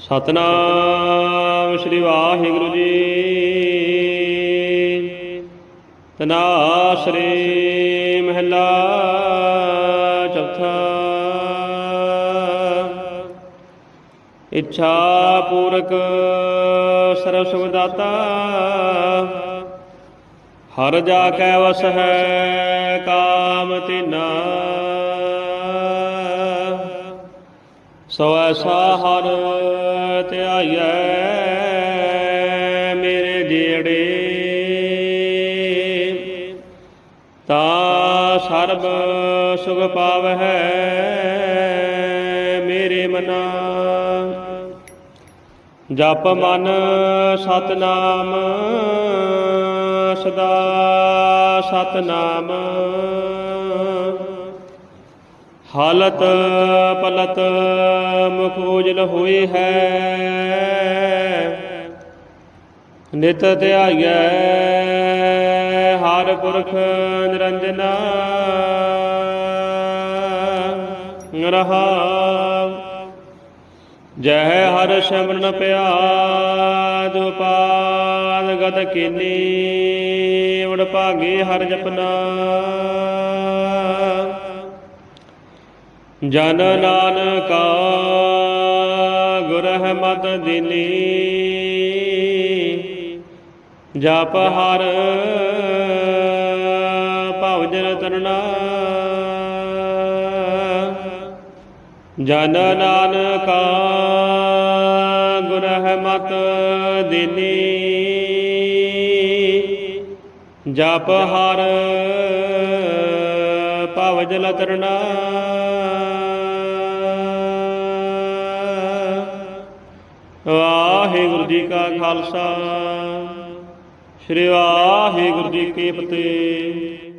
ਸਤਨਾਮ ਸ੍ਰੀ ਵਾਹਿਗੁਰੂ ਜੀ। ਤਨਾਸਰੀ ਮਹਿਲਾ ਚੌਥਾ। ਇੱਛਾ ਪੂਰਕ ਸਰਬ ਸੁਖ ਦਾਤਾ ਹਰ ਜਾ ਕੈ ਵਸ ਹੈ ਕਾਮ ਤਿਨਾ। ਸੋ ਐਸਾ ਹਰ ਧਿਆਈਐ ਮੇਰੇ ਜੀੜੇ ਤਾ ਸਰਬ ਸੁਖ ਪਾਵਹਿ ਮੇਰੇ ਮਨਾ। ਜਪ ਮਨ ਸਤਨਾਮ, ਸਦਾ ਸਤਨਾਮ। ਹਾਲਤ ਪਲਤ ਮੁਖ ਉਜਲ ਹੋਈ ਹੈ। ਨਿਤ ਧਿਆਈਐ ਹਰ ਪੁਰਖ ਨਿਰੰਜਨ। ਰਹਾ। ਜੈ ਹਰ ਸ਼ਮਰਨ ਪਿਆਦ ਉਪਾਦ ਗਤ ਕੀਨੀ ਉੜ ਭਾਗੇ ਹਰ ਜਪਨਾ। ਜਨ ਨਾਨਕਾ ਗੁਰ ਮਤ ਦਿਨੀ ਜਪ ਹਰ ਭਵ ਜਨ ਤਰਨਾ ਜਨ ਨਾਨਕਾ ਗੁਰ ਰਹਿਮਤ ਦਿਨੀ ਜਪ ਹਰ ਭਵ ਜਲ ਤਰਨਾ ਵਾਹਿਗੁਰੂ ਜੀ ਕਾ ਖਾਲਸਾ। ਸ੍ਰੀ ਵਾਹਿਗੁਰੂ ਜੀ ਕੀ ਫਤਿਹ।